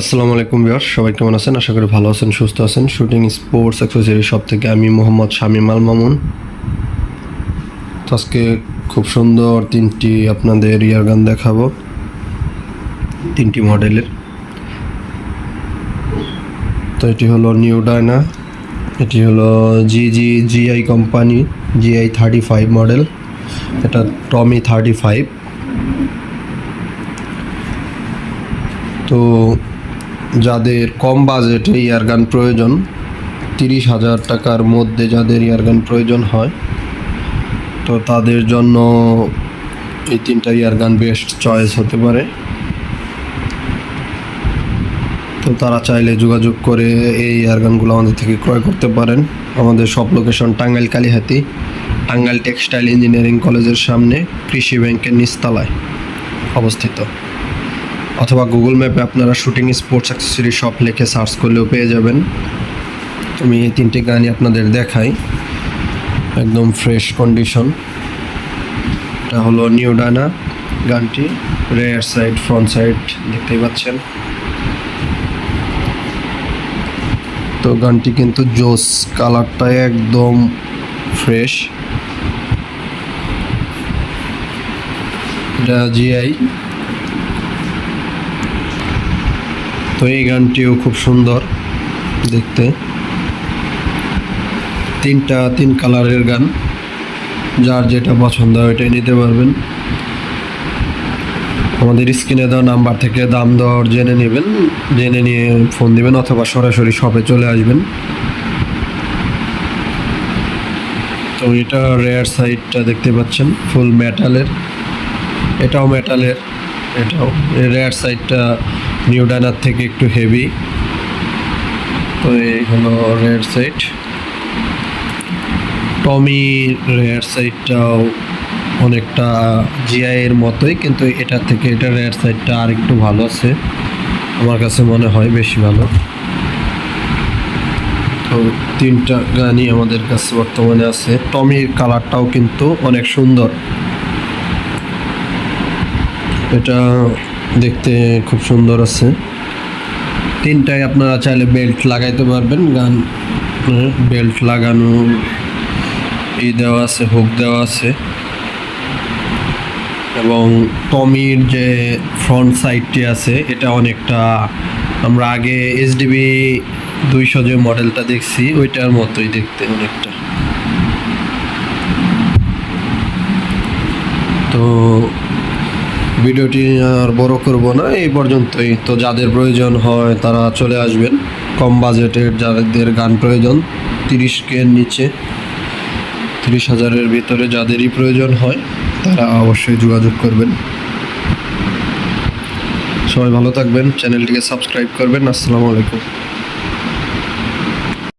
আসসালামু আলাইকুম বিয়ার সবাই কেমন আছেন? আশা করি ভালো আছেন, সুস্থ আছেন। শুটিং স্পোর্টস অ্যাক্সেসরি শপ থেকে আমি মোহাম্মদ শামিম আল মামুন। তো আজকে খুব সুন্দর তিনটি আপনাদের ইয়ারগান দেখাবো, তিনটি মডেলের। তো এটি হলো নিউ ডায়না, এটি হলো G G GI company GI thirty five model এটা টমি থার্টি ফাইভ তো যাদের কম বাজেটে ইয়ারগান প্রয়োজন, তিরিশ হাজার টাকার মধ্যে যাদের ইয়ারগান প্রয়োজন হয়, তো তাদের জন্য এই তিনটা ইয়ারগান বেস্ট চয়েস হতে পারে। তো তারা চাইলে যোগাযোগ করে এই ইয়ারগানগুলো আমাদের থেকে ক্রয় করতে পারেন। আমাদের সব location Tangail Kalihati, Tangail textile engineering কলেজের সামনে, কৃষি ব্যাংকের নিচতলায় অবস্থিত। অথবা গুগল ম্যাপে আপনারা শুটিং স্পোর্টস অ্যাক্সেসরি শপ লিখে সার্চ করলেও পেয়ে যাবেন। আমি এই তিনটে গানই আপনাদের দেখাই। একদম ফ্রেশ কন্ডিশন এটা হলো নিউ ডানা গানটি রেয়ার সাইড ফ্রন্ট সাইড দেখতেই পাচ্ছেন। তো গানটি কিন্তু জোস কালারটা একদম ফ্রেশ এটা জিআই তো এই গানটিও খুব সুন্দর দেখতে। তিনটা, তিন কালারের গান। যার যেটা পছন্দ হয় ওইটাই নিতে পারবেন। আমাদের স্ক্রিনে দেওয়া নাম্বার থেকে দাম দর জেনে নেবেন, জেনে নিয়ে ফোন দিবেন অথবা সরাসরি শপে চলে আসবেন। তো এটা রেয়ার সাইডটা দেখতে পাচ্ছেন ফুল মেটালের এটাও মেটালের এটাও। রেয়ার সাইডটা নিউ ডানার থেকে একটু হেভি। তো এই হলো রেয়ার সাইড টমি রেয়ার সাইডটাও অনেকটা জিআই এর মতোই, কিন্তু এটার থেকে এটা রেয়ার সাইডটা আর একটু ভালো আছে। আমার কাছে মনে হয় বেশি ভালো। তো তিনটা গানই আমাদের কাছে বর্তমানে আছে। টমির কালারটাও কিন্তু অনেক সুন্দর। এটা দেখতে খুব সুন্দর আছে। তিনটায় আপনারা চাইলে বেল্ট লাগাইতে পারবেন, গান বেল্ট লাগানো, ই দেওয়া আছে, হুক দেওয়া আছে। এবং টমির যে ফ্রন্ট সাইডটি আছে, এটা অনেকটা, আমরা আগে এইচডিবি দুইশো যে মডেলটা দেখছি, ওইটার মতোই দেখতে অনেকটা। তো ভিডিওটি আর বড় করব না, এই পর্যন্তই। তো যাদের প্রয়োজন হয় তারা চলে আসবেন। কম বাজেটের যাদের গান প্রয়োজন তিরিশ কে নিচে, তিরিশ হাজারের ভিতরে যাদেরই প্রয়োজন হয়, তারা অবশ্যই যোগাযোগ করবেন। সবাই ভালো থাকবেন, চ্যানেলটিকে সাবস্ক্রাইব করবেন, আসসালামু আলাইকুম।